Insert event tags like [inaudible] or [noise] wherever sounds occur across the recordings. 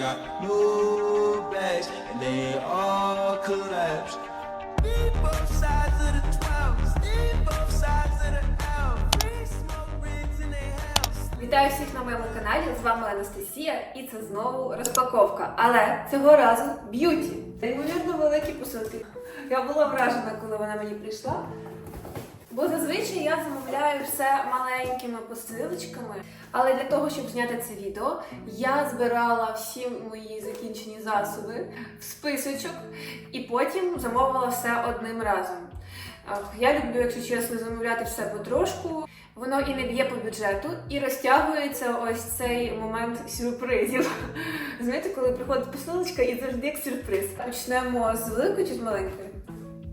got new bags and they all collapse. Need both sides of the 12, need both sides of the L. Free smoke rings in their house. Вітаю всіх на моєму каналі. З вами Анастасія, і це знову розпаковка. Але цього разу б'юті. Неймовірно великі посилки. Я була вражена, коли вона мені прийшла. Бо зазвичай я замовляю все маленькими посилочками. Але для того, щоб зняти це відео, я збирала всі мої закінчені засоби в списочок і потім замовила все одним разом. Я люблю, якщо чесно, замовляти все потрошку. Воно і не б'є по бюджету, і розтягується ось цей момент сюрпризів. Знаєте, коли приходить посилочка і завжди як сюрприз. Почнемо з великої чи з маленької?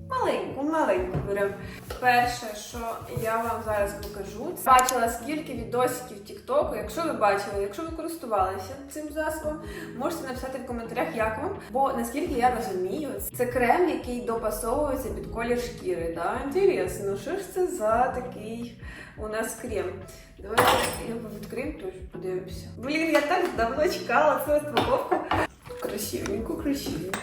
Маленьку, маленьку беремо. Перше, що я вам зараз покажу, бачила скільки відосиків Тіктоку. Якщо ви бачили, якщо ви користувалися цим засобом, можете написати в коментарях, як вам. Бо наскільки я розумію, це крем, який допасовується під колір шкіри. Да? Інтересно, що ж це за такий у нас крем? Давайте його відкриємо, тож подивимося. Блін, я так давно чекала цю розпаковку. Красивенько, красивенько.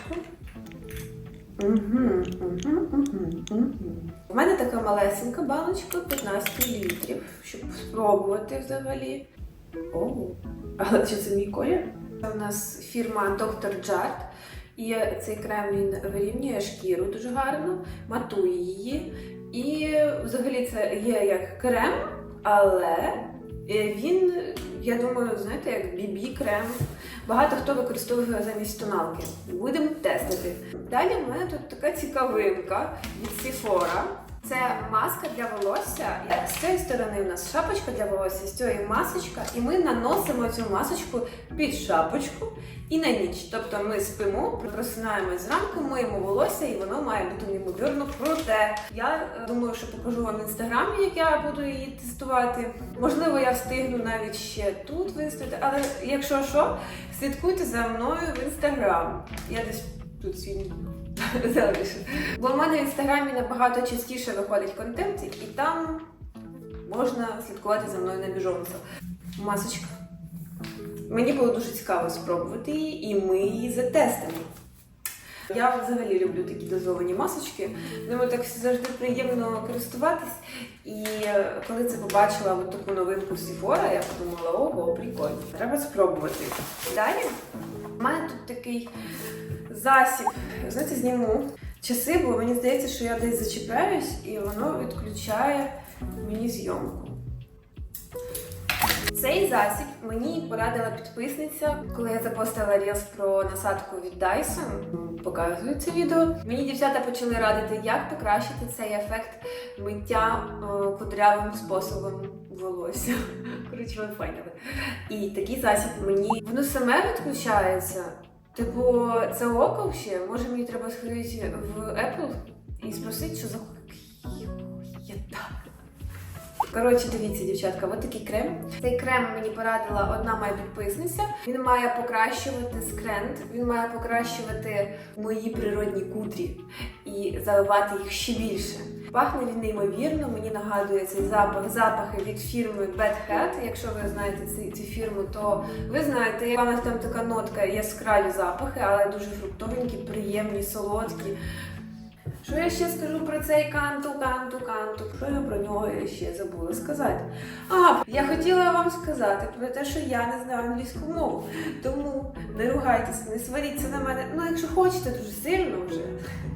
У мене така малесенька баночка 15 літрів, щоб спробувати взагалі. О, але чи це мій колір? Це у нас фірма Dr. Jart. І цей крем він вирівнює шкіру дуже гарно, матує її. І взагалі це є як крем, але він, я думаю, знаєте, як бібі крем. Багато хто використовує замість тоналки. Будемо тестити. Далі в мене тут така цікавинка від Sephora. Це маска для волосся. З цієї сторони у нас шапочка для волосся, з цієї масочка, і ми наносимо цю масочку під шапочку і на ніч. Тобто ми спимо, просинаємось зранку, миємо волосся, і воно має бути неймовірно круте. Я е, думаю, що покажу вам в інстаграмі, як я буду її тестувати. Можливо, я встигну навіть ще тут виставити, але якщо що, слідкуйте за мною в інстаграм. Я десь тут свій залишу. Бо в мене в інстаграмі набагато частіше виходить контент, і там можна слідкувати за мною на біжонцю. Масочка. Мені було дуже цікаво спробувати її, і ми її затестимо. Я взагалі люблю такі дозовані масочки. Ними так завжди приємно користуватись. І коли це побачила от таку новинку Sephora, я подумала, ого, прикольно, треба спробувати. Далі в мене тут такий засіб. Знаєте, зніму часи, бо мені здається, що я десь зачіпляюсь, і воно відключає мені зйомку. Цей засіб мені порадила підписниця, коли я запостила рілс про насадку від Dyson. Показую це відео. Мені дівчата почали радити, як покращити цей ефект миття е, кудрявим способом волосся. [laughs] Коротше, ви поняли. І такий засіб мені воно саме відключається. Типу, це око ще. Може мені треба сходити в Apple і спросити, що за я. Коротше, дивіться, дівчатка, от такий крем. Цей крем мені порадила одна моя підписниця. Він має покращувати скрент, він має покращувати мої природні кудрі і заливати їх ще більше. Пахне він неймовірно, мені нагадує цей запах, запахи від фірми Bad Cat. Якщо ви знаєте цю, фірму, то ви знаєте, в нас там така нотка, яскраві запахи, але дуже фруктовенькі, приємні, солодкі. Що я ще скажу про цей канту, канту, канту? Що я про нього ще забула сказати? А, я хотіла вам сказати про те, що я не знаю англійську мову. Тому не ругайтеся, не сваріться на мене. Ну, якщо хочете дуже сильно вже,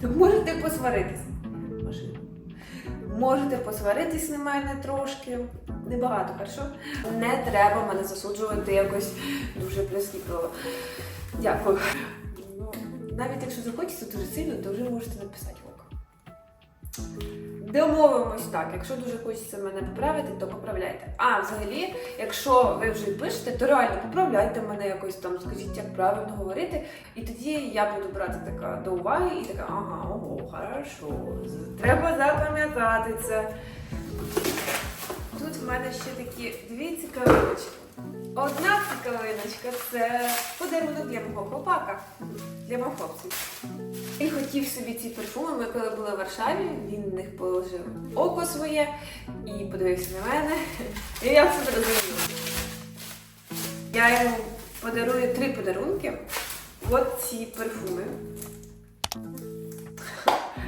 то можете посваритись. Може, Можете посваритись на мене трошки. Небагато, хорошо? Не треба мене засуджувати якось дуже прискіпливо. Дякую. Ну, навіть якщо захочеться дуже сильно, то вже можете написати око. Домовимось так, якщо дуже хочеться мене поправити, то поправляйте. А взагалі, якщо ви вже пишете, то реально поправляйте мене якось там, скажіть, як правильно говорити. І тоді я буду брати така до уваги і така, ага, ого, хорошо. Треба запам'ятати це. Тут в мене ще такі дві цікавиночки. Одна цікавиночка це подарунок для мого хлопака, для мого хлопця. Він хотів собі ці парфуми, ми коли були в Варшаві, він в них положив око своє і подивився на мене. [laughs] І я все зрозуміла. Я йому подарую три подарунки. От ці парфуми.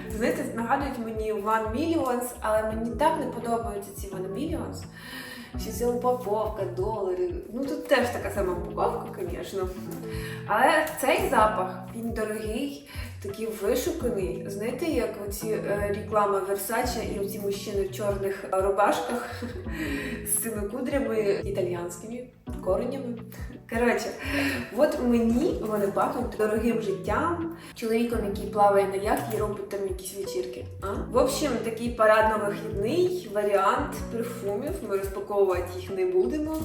[laughs] Знаєте, нагадують мені One Millions, але мені так не подобаються ці One Millions. Всі ця упаковка, долари. Ну тут теж така сама упаковка, звісно. Але цей запах, він дорогий, такий вишуканий. Знаєте, як оці е, реклами Versace і оці мужчини в чорних рубашках з цими кудрями італіянськими коренями. Коротше, от мені вони пахнуть дорогим життям, чоловіком, який плаває на яхті робить там якісь вечірки. А? В общем, такий парадно-вихідний варіант парфумів. Ми розпаковувати їх не будемо.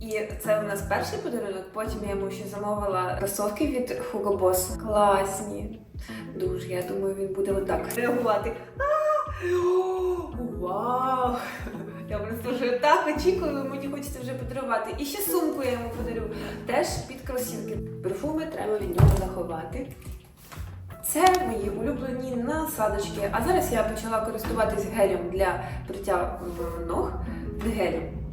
І це у нас перший подарунок. Потім я йому ще замовила кросовки від Hugo Boss. Класні. Дуже, я думаю, він буде отак реагувати. Вау! Я просто вже так очікую, мені хочеться вже подарувати. І ще сумку я йому подарю. Теж під кросівки. Парфуми треба від нього заховати. Це мої улюблені насадочки. А зараз я почала користуватись гелем для бриття ног. Гелем.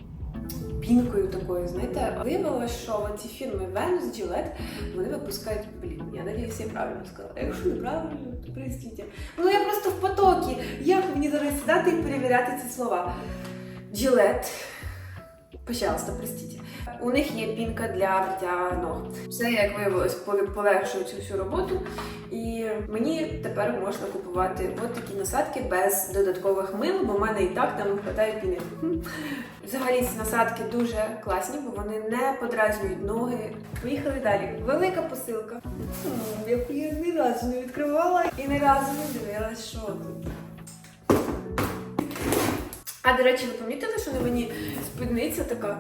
Пінкою такою, знаєте, виявилося, що ці фірми Venus, Gillette, вони випускають, блін, я надіюся, я правильно сказала. Якщо неправильно, то простіть. Ну я просто в потокі. Як мені зараз сідати і перевіряти ці слова? Gillette, пожалуйста, простіть. У них є пінка для бриття ног. Все, як виявилось, поле- полегшує цю всю роботу. І мені тепер можна купувати от такі насадки без додаткових мил, бо в мене і так там вистачає піни. Взагалі ці насадки дуже класні, бо вони не подразнюють ноги. Поїхали далі. Велика посилка, яку я ні разу не відкривала і ні разу не дивилась, що тут. А до речі, ви помітили, що на мені спідниця така?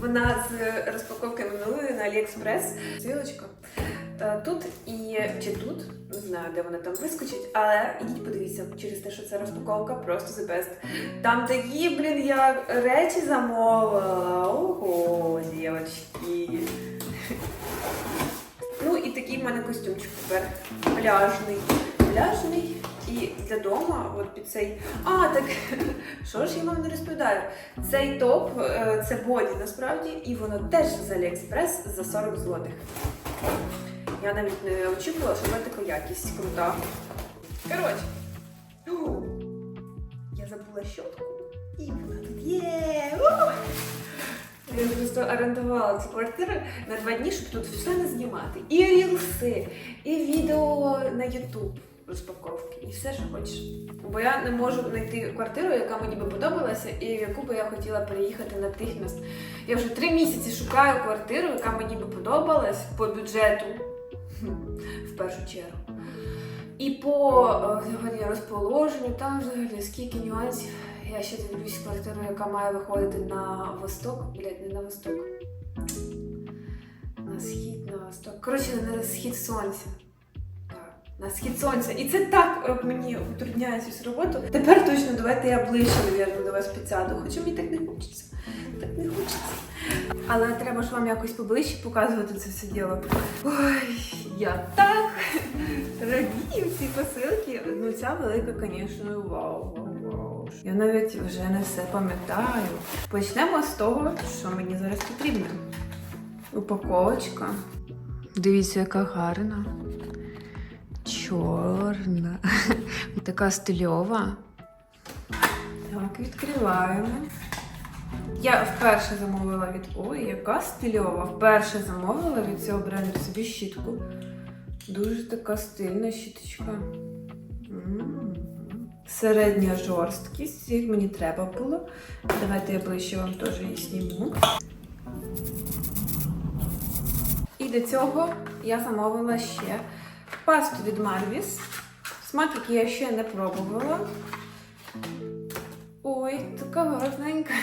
Вона з розпаковки минулої на Аліекспрес. Силочка. Тут і чи тут, не знаю, де вона там вискочить, але ідіть подивіться через те, що це розпаковка просто the best. Там такі, блін, я речі замовила. Ого, дівчатки. Ну і такий в мене костюмчик тепер пляжний. Пляжний і для дома, от під цей. А, так [laughs] що ж я вам не розповідаю? Цей топ е, це боді насправді, і воно теж з Аліекспрес за 40 злотих. Я навіть не очікувала, що вона така якість крута. Коротше, я забула щотку, і вона тут є. Я просто орендувала цю квартиру на два дні, щоб тут все не знімати. І рілси, і відео на Ютуб розпаковки, і все, що хочеш. Бо я не можу знайти квартиру, яка мені би подобалася, і в яку би я хотіла переїхати на тихність. Я вже три місяці шукаю квартиру, яка мені би подобалась по бюджету, в першу чергу. І по е, взагалі розположенню, там взагалі скільки нюансів. Я ще дивлюсь квартиру, яка має виходити на восток. Блять, не на восток. На схід, на восток. Коротше, на схід сонця. На схід сонця. І це так е, мені утрудняє цю всю роботу. Тепер точно давайте я ближче, навірно, до вас підсяду. Хоча мені так не хочеться. Так не хочеться. Але треба ж вам якось поближче показувати це все діло. Ой, я так радію ці посилки. Ну ця велика, звісно, вау. Я навіть вже не все пам'ятаю. Почнемо з того, що мені зараз потрібно. Упаковочка. Дивіться, яка гарна. Чорна. [laughs] Така стильова. Так, відкриваємо. Я вперше замовила від ой, яка стильова. Вперше замовила від цього бренду собі щітку. Дуже така стильна щіточка. Середня жорсткість, як мені треба було. Давайте я ближче вам теж її зніму. І до цього я замовила ще пасту від Marvis. Смак, який я ще не пробувала. Ой, така гарненька.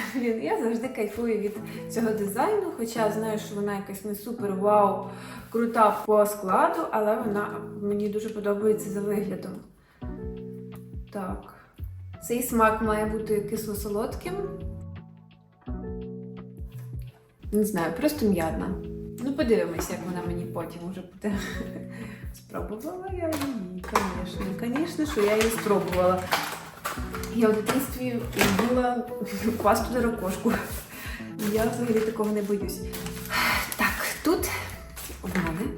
Я завжди кайфую від цього дизайну, хоча знаю, що вона якась не супер вау, крута по складу, але вона мені дуже подобається за виглядом. Так. Цей смак має бути кисло-солодким. Не знаю, просто м'ядна. Ну, подивимось, як вона мені потім уже буде. Спробувала я її, звісно. Звісно, що я її спробувала. Я в дитинстві любила пасту на ракошку. Я взагалі такого не боюсь. Так, тут у мене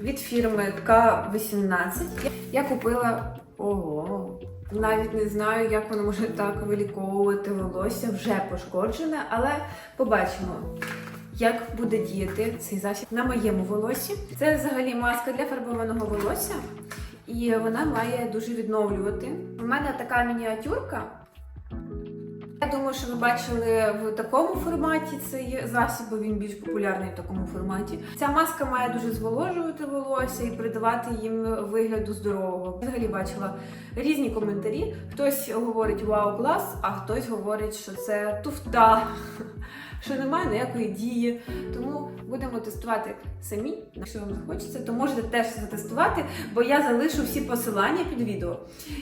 від фірми К18 я купила. Ого. Навіть не знаю, як воно може так виліковувати волосся, вже пошкоджене, але побачимо, як буде діяти цей засіб на моєму волосі. Це взагалі маска для фарбованого волосся, і вона має дуже відновлювати. У мене така мініатюрка. Я думаю, що ви бачили в такому форматі цей засіб, бо він більш популярний в такому форматі. Ця маска має дуже зволожувати волосся і придавати їм вигляду здорового. Взагалі бачила різні коментарі. Хтось говорить вау, клас, а хтось говорить, що це туфта, що немає ніякої дії. Тому будемо тестувати самі. Якщо вам захочеться, то можете теж затестувати, бо я залишу всі посилання під відео.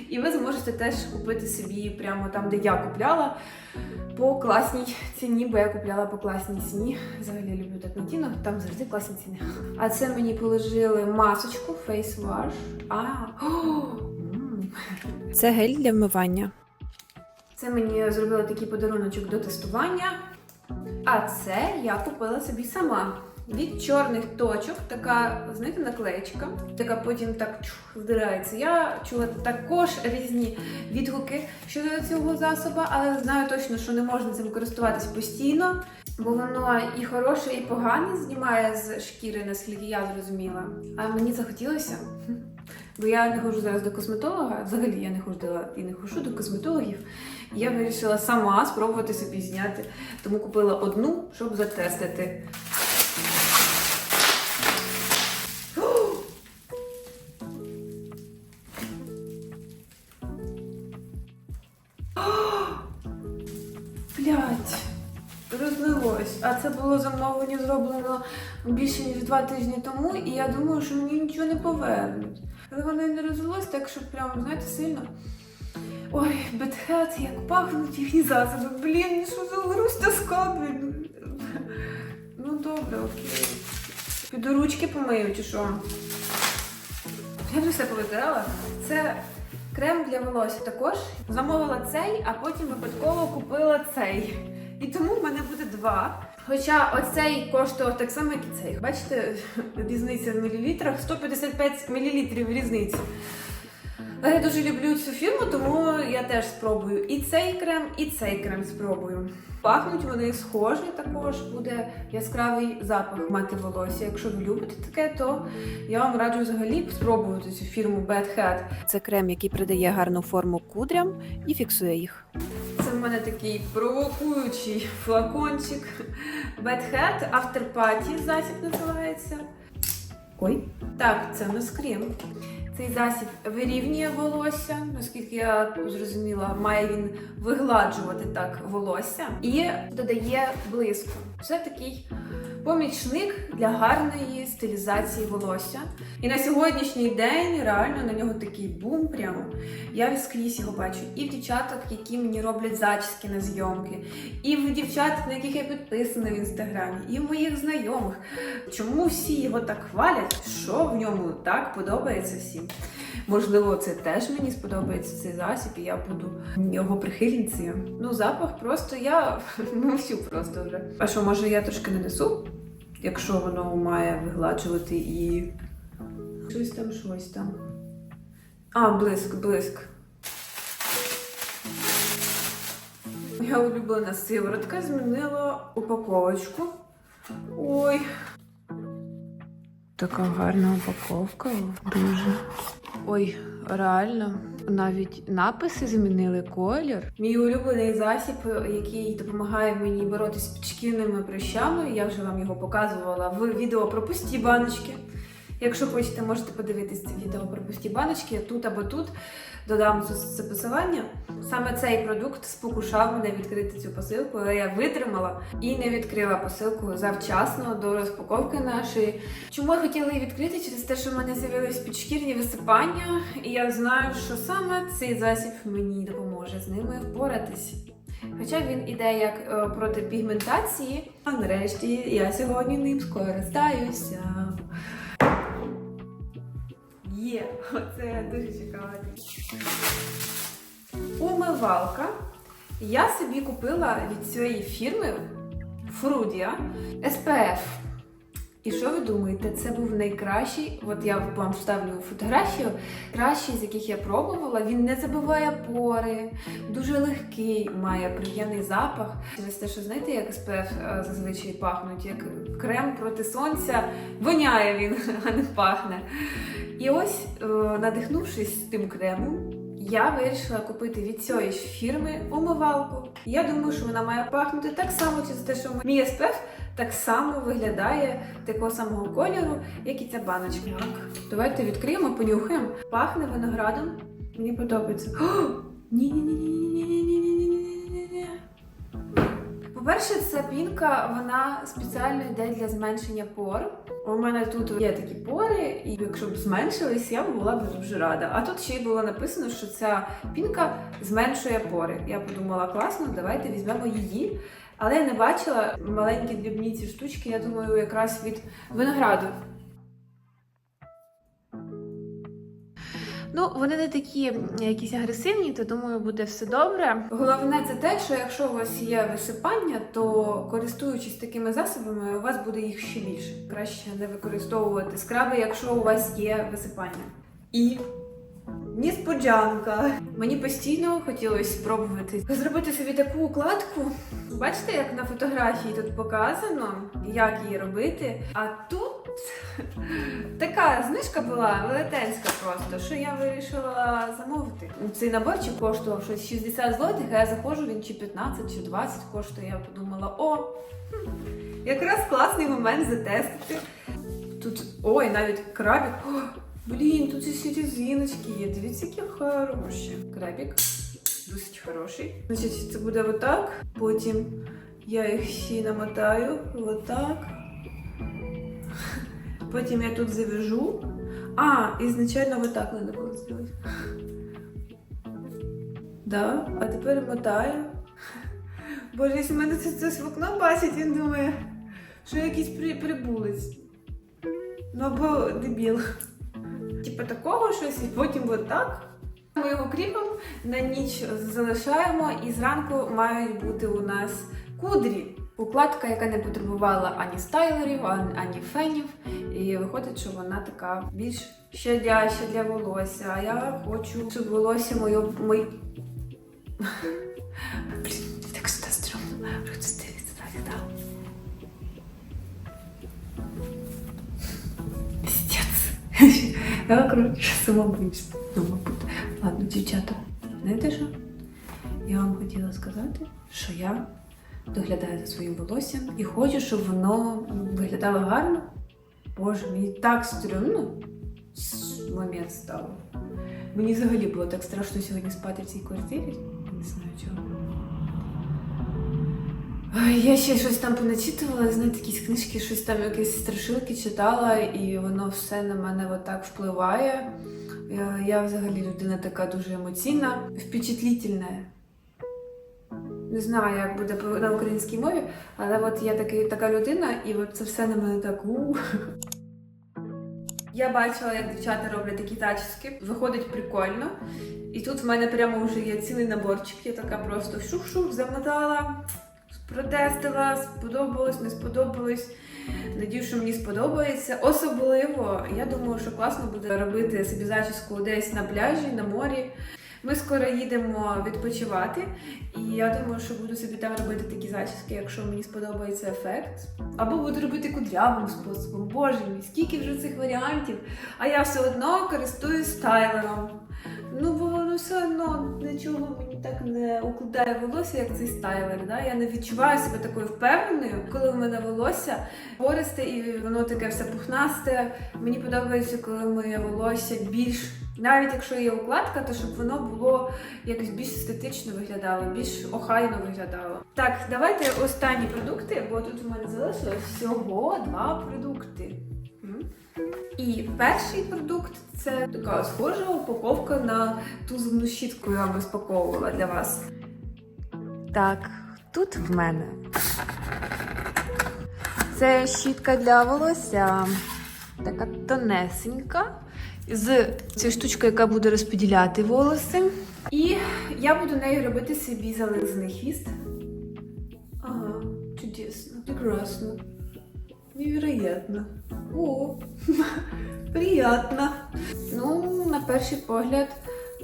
І ви зможете теж купити собі прямо там, де я купляла, по класній ціні, бо я купляла по класній ціні. Взагалі люблю так Натіно, там завжди класні ціни. А це мені положили масочку Face Wash. А, о. Це гель для вмивання. Це мені зробили такий подаруночок до тестування. А це я купила собі сама. Від чорних точок така, знаєте, наклеєчка, така потім так здирається. Я чула також різні відгуки щодо цього засобу, але знаю точно, що не можна цим користуватись постійно, бо воно і хороше, і погане знімає з шкіри, наскільки я зрозуміла. А мені захотілося. Бо я не ходжу зараз до косметолога, взагалі я не ходила і не ходжу до косметологів. Я вирішила сама спробувати собі зняти, тому купила одну, щоб затестити. Блять, розлилось. А це було замовлення зроблено більше ніж два тижні тому, і я думаю, що мені нічого не повернуть. Але воно і не розлилось так, що прям, знаєте, сильно. Ой, бетхет, як пахнуть їхні засоби. Блін, що за грусть тоска. Ну добре, окей. Піду ручки помию чи що? Я вже все повитирала. Це крем для волосся також. Замовила цей, а потім випадково купила цей. І тому в мене буде два. Хоча оцей коштував так само, як і цей. Бачите, різниця в мілілітрах 155 мл різниці. Але я дуже люблю цю фірму, тому я теж спробую і цей крем, і цей крем спробую. Пахнуть вони схожі, також буде яскравий запах мати волосся. Якщо ви любите таке, то я вам раджу взагалі спробувати цю фірму Bad Hat. Це крем, який придає гарну форму кудрям і фіксує їх. Це в мене такий провокуючий флакончик. Bad Hat After Party засіб називається. Ой, так, це у нас крем. Цей засіб вирівнює волосся, наскільки я зрозуміла, має він вигладжувати так волосся і додає блиску. Це такий помічник для гарної стилізації волосся. І на сьогоднішній день реально на нього такий бум прямо. Я скрізь його бачу. І в дівчаток, які мені роблять зачіски на зйомки, і в дівчат, на яких я підписана в інстаграмі, і в моїх знайомих. Чому всі його так хвалять? Що в ньому так подобається всім? Можливо, це теж мені сподобається цей засіб, і я буду його прихильницею. Ну, запах просто я [laughs] мовчу просто вже. А що, може, я трошки не несу? Якщо воно має вигладжувати і. Щось там, щось там. А, блиск, блиск. Моя улюблена сиворотка змінила упаковочку. Ой. Така гарна упаковка, дуже. Ой, реально, навіть написи змінили колір. Мій улюблений засіб, який допомагає мені боротися з підшкірними прищами. Я вже вам його показувала в відео про пусті баночки. Якщо хочете, можете подивитись це відео про пусті баночки тут або тут. Додам це, посилання. Саме цей продукт спокушав мене відкрити цю посилку, але я витримала і не відкрила посилку завчасно до розпаковки нашої. Чому я хотіла її відкрити? Через те, що в мене з'явились підшкірні висипання, і я знаю, що саме цей засіб мені допоможе з ними впоратись. Хоча він іде як е, проти пігментації, а нарешті я сьогодні ним скористаюся. Є, оце дуже чекала. Умивалка. Я собі купила від цієї фірми Frudia SPF. І що ви думаєте, це був найкращий, от я вам вставлю фотографію, кращий, з яких я пробувала. Він не забиває пори, дуже легкий, має приємний запах. Через те, що знаєте, як SPF е, зазвичай пахнуть, як крем проти сонця, воняє він, [laughs] а не пахне. І ось, е, надихнувшись тим кремом, я вирішила купити від цієї ж фірми умивалку. Я думаю, що вона має пахнути так само через те, що мій SPF так само виглядає такого самого кольору, як і ця баночка. Давайте відкриємо, понюхаємо. Пахне виноградом. Мені подобається. Ні-ні-ні-ні-ні-ні-ні-ні-ні-ні-ні. По-перше, ця пінка вона спеціально йде для зменшення пор. У мене тут є такі пори, і якщо б зменшились, я б була б дуже рада. А тут ще й було написано, що ця пінка зменшує пори. Я подумала, класно, давайте візьмемо її. Але я не бачила маленькі дрібні ці штучки, я думаю, якраз від винограду. Ну, вони не такі якісь агресивні, то думаю, буде все добре. Головне це те, що якщо у вас є висипання, то користуючись такими засобами, у вас буде їх ще більше. Краще не використовувати скраби, якщо у вас є висипання. І Нісподжанка. Мені постійно хотілося спробувати зробити собі таку укладку. Бачите, як на фотографії тут показано, як її робити. А тут така знижка була велетенська просто, що я вирішила замовити. Цей наборчик коштував щось 60 злотих, а я заходжу, він чи 15, чи 20 коштує. Я подумала, о, якраз класний момент затестити. Тут ой, навіть крабик. О, блін, тут ці різиночки є. Дивіться, які хороші. Крабик. Досить хороший. Значить, це буде отак. Потім я їх всі намотаю. Отак. Потім я тут завяжу. А, ізначально вот так надо було зробити. Да, а тепер мотаю. Боже, якщо мене це хтось в окно бачить, він думає, що я якийсь при, прибулець. Ну або дебіл. Типа такого щось, і потім отак. Ми його кріпимо, на ніч залишаємо, і зранку мають бути у нас кудрі. Укладка, яка не потребувала ані стайлерів, ані фенів. І виходить, що вона така більш щадяща для волосся. А я хочу, щоб волосся моє. Мої... Блін, [laughs] так сюди так. Піздець. [laughs] Я, коротше, мабуть. Ладно, дівчата, знаєте що? Я вам хотіла сказати, що я доглядаю за своїм волоссям і хочу, щоб воно виглядало гарно. Боже, мені так стрьомно с- момент став. Мені взагалі було так страшно сьогодні спати в цій квартирі. Не знаю чого. Я ще щось там поначитувала, знаєте, якісь книжки, щось там якісь страшилки читала, і воно все на мене отак впливає. Я, я взагалі людина така дуже емоційна, впечатлітельна. Не знаю, як буде на українській мові, але от я такий, така людина, і от це все на мене так. Я бачила, як дівчата роблять такі зачіски. Виходить прикольно. І тут в мене прямо вже є цілий наборчик. Я така просто шух-шух, замотала, протестила, сподобалось, не сподобалось. Надію, що мені сподобається. Особливо, я думаю, що класно буде робити собі зачіску десь на пляжі, на морі. Ми скоро їдемо відпочивати, і я думаю, що буду собі там робити такі зачіски, якщо мені сподобається ефект. Або буду робити кудрявим способом. Боже мій, скільки вже цих варіантів. А я все одно користуюсь стайлером. Ну, бо воно все одно нічого мені так не укладає волосся, як цей стайлер. Да? Я не відчуваю себе такою впевненою, коли в мене волосся пористе і воно таке все пухнасте. Мені подобається, коли моє волосся більш. Навіть якщо є укладка, то щоб воно було якось більш естетично виглядало, більш охайно виглядало. Так, давайте останні продукти, бо тут у мене залишилось всього два продукти. І перший продукт це така схожа упаковка на ту зубну щітку, я вам розпаковувала для вас. Так, тут в мене. Це щітка для волосся. Така тонесенька. З цією штучкою, яка буде розподіляти волоси. І я буду нею робити собі зализаний хвіст. Ага, чудесно. прекрасно. Невероятно. О, [laughs] приятно. Ну, на перший погляд,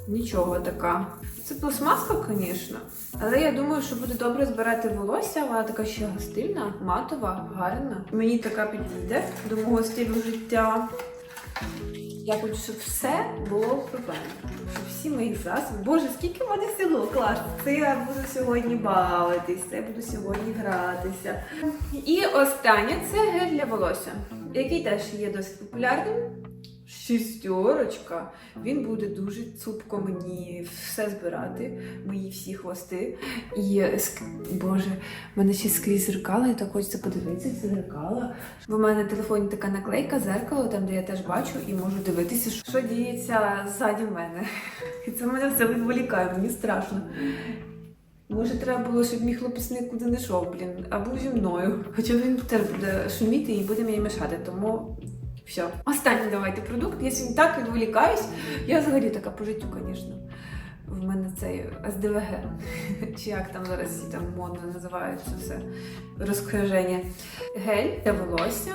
нічого така. Це пластмаска, звісно. Але я думаю, що буде добре збирати волосся. Вона така ще стильна, матова, гарна. Мені така підійде до мого стилю життя. Я хочу, щоб все було. Щоб всі мої засоби. Боже, скільки в мене всього клас! Це я буду сьогодні бавитись, це я буду сьогодні гратися. І останнє це гель для волосся, який теж є досить популярним. Шістерочка. Він буде дуже цупко мені все збирати, мої всі хвости. І боже, в мене ще скрізь зеркала, і так хочеться подивитися ці зеркала. В мене на телефоні така наклейка, зеркало, там де я теж бачу і можу дивитися, що діється ззаді мене. [laughs] І це мене все відволікає, мені страшно. Може, треба було, щоб мій хлопець нікуди не йшов, блін, а був зі мною. Хоча він теж буде шуміти і буде мені мешати, тому все. Останній давайте продукт. Я сьогодні так відволікаюсь. Я взагалі така по життю, звісно. В мене цей СДВГ. [laughs] Чи як там зараз там модно називається все розхоження. Гель для волосся.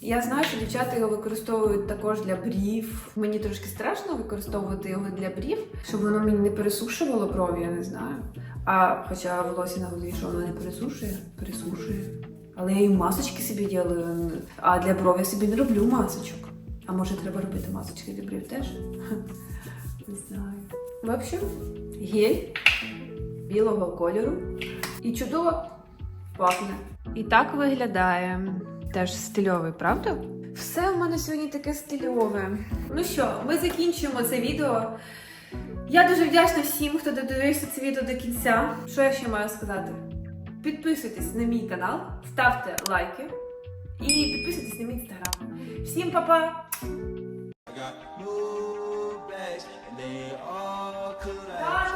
Я знаю, що дівчата його використовують також для брів. Мені трошки страшно використовувати його для брів, щоб воно мені не пересушувало брові, я не знаю. А хоча волосся на голові, що воно не пересушує, пересушує. Але я і масочки собі ділаю, а для бров я собі не роблю масочок. А може треба робити масочки для брів теж? [laughs] Не знаю. В общем, гель білого кольору і чудово пахне. І так виглядає. Теж стильовий, правда? Все в мене сьогодні таке стильове. Ну що, ми закінчуємо це відео. Я дуже вдячна всім, хто додивився це відео до кінця. Що я ще маю сказати? Підписуйтесь на мій канал, ставте лайки і підписуйтесь на мій інстаграм. Всім па-па! Got.